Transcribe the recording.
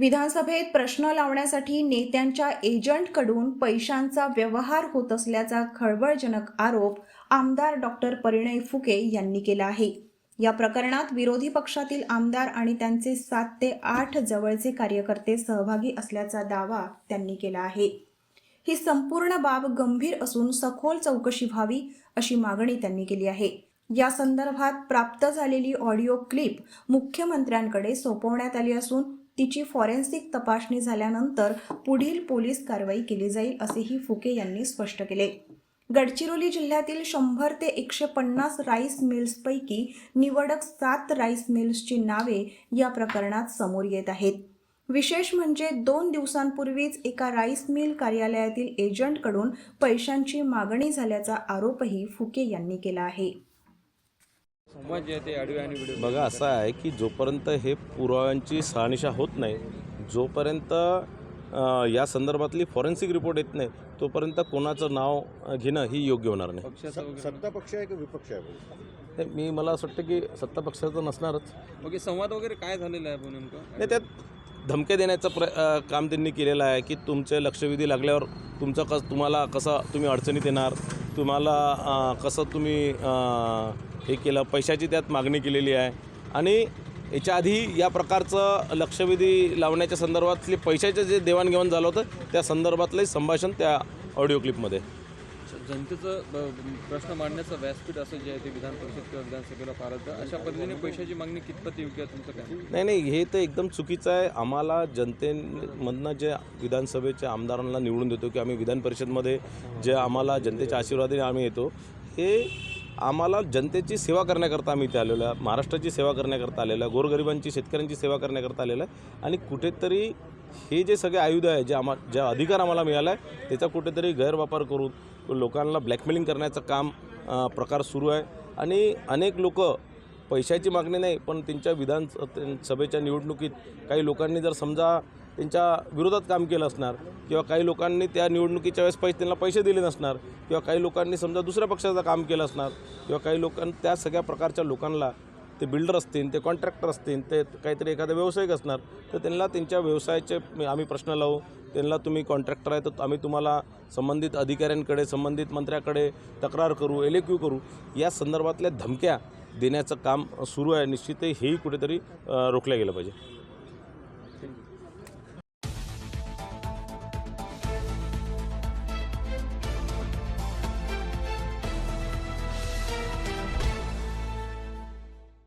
विधानसभेत प्रश्न लावण्यासाठी नेत्यांच्या एजंटकडून पैशांचा व्यवहार होत असल्याचा खळबळजनक आरोप आमदार डॉक्टर परिणय फुके यांनी केला आहे. या प्रकरणात विरोधी पक्षातील आमदार आणि त्यांचे सात ते आठ जवळचे कार्यकर्ते सहभागी असल्याचा दावा त्यांनी केला आहे. ही संपूर्ण बाब गंभीर असून सखोल चौकशी व्हावी अशी मागणी त्यांनी केली आहे. या संदर्भात प्राप्त झालेली ऑडिओ क्लिप मुख्यमंत्र्यांकडे सोपवण्यात आली असून तिची फॉरेन्सिक तपासणी झाल्यानंतर पुढील पोलीस कारवाई केली जाईल असेही फुके यांनी स्पष्ट केले. गडचिरोली जिल्ह्यातील शंभर ते एकशे पन्नास राईस मिल्सपैकी निवडक सात राईस मिल्सची नावे या प्रकरणात समोर येत आहेत. विशेष म्हणजे दोन दिवसांपूर्वीच एका राईस मिल कार्यालयातील एजंटकडून पैशांची मागणी झाल्याचा आरोपही फुके यांनी केला आहे संवाद जे आहे ते ऑडिओ आणि व्हिडिओ बघा असं आहे की जोपर्यंत हे पुराव्यांची शहानिशा होत नाही जोपर्यंत या संदर्भातली फॉरेन्सिक रिपोर्ट येत नाही तोपर्यंत कोणाचं नाव घेणं ही योग्य होणार नाही. सत्ता पक्ष आहे की विपक्ष आहे? मी मला असं वाटतं की सत्ता पक्षाचं नसणारच. ओके संवाद वगैरे काय झालेला आहे नेमकं? नाही त्यात धमक्या देण्याचं प्र काम त्यांनी केलेलं आहे की तुमचे लक्षवेधी लागल्यावर तुमचं कस तुम्हाला कसं तुम्ही अडचणीत येणार तुम्हाला कसं तुम्ही हे केलं पैशाची त्यात मागणी केलेली आहे. आणि याच्या आधी या प्रकारचं लक्षवेधी लावण्याच्या संदर्भातले पैशाचं जे देवाणघेवाण झालं होतं त्या संदर्भातलंही संभाषण त्या ऑडिओ क्लिपमध्ये जनतेचं प्रश्न मांडण्याचं व्यासपीठ असं जे आहे ते विधान परिषद किंवा विधानसभेला पार अशा पद्धतीने पैशाची मागणी कितपत योग्य आहे तुमचं काय नाही नाही हे तर एकदम चुकीचं आहे. आम्हाला जनतेमधनं जे विधानसभेच्या आमदारांना निवडून देतो की आम्ही विधान परिषदमध्ये जे आम्हाला जनतेच्या आशीर्वादाने आम्ही येतो हे आम्हाला जनतेची सेवा करण्याकरता आम्ही इथे आलेलो आहे. महाराष्ट्राची सेवा करण्याकरता आलेलो आहे. गोरगरिबांची शेतकऱ्यांची सेवा करण्याकरता आलेलो आहे. आणि कुठेतरी हे जे सगळे आयुध आहे जे आम्हा ज्या अधिकार आम्हाला मिळाला आहे त्याचा कुठेतरी गैरवापर करून लोकांना ब्लॅकमेलिंग करण्याचं काम प्रकार सुरू आहे. आणि अनेक लोक पैशाची मागणी नाही पण त्यांच्या विधान सभेच्या निवडणुकीत काही लोकांनी जर समजा त्यांच्या विरोधात काम केलं असणार किंवा काही लोकांनी त्या निवडणुकीच्या वेळेस पैसे त्यांना पैसे दिले नसणार किंवा काही लोकांनी समजा दुसऱ्या पक्षाचं काम केलं असणार किंवा काही लोकां त्या सगळ्या प्रकारच्या लोकांना ते बिल्डर असतील ते कॉन्ट्रॅक्टर असतील ते काहीतरी एखादा व्यावसायिक असणार तर त्यांना त्यांच्या व्यवसायाचे आम्ही प्रश्न लावू. त्यांना तुम्ही कॉन्ट्रॅक्टर आहे तर आम्ही तुम्हाला संबंधित अधिकाऱ्यांकडे संबंधित मंत्र्याकडे तक्रार करू एल क्यू करू. या संदर्भातल्या धमक्या देण्याचं काम सुरू आहे. निश्चित हेही कुठेतरी रोखल्या रोखलं गेलं पाहिजे.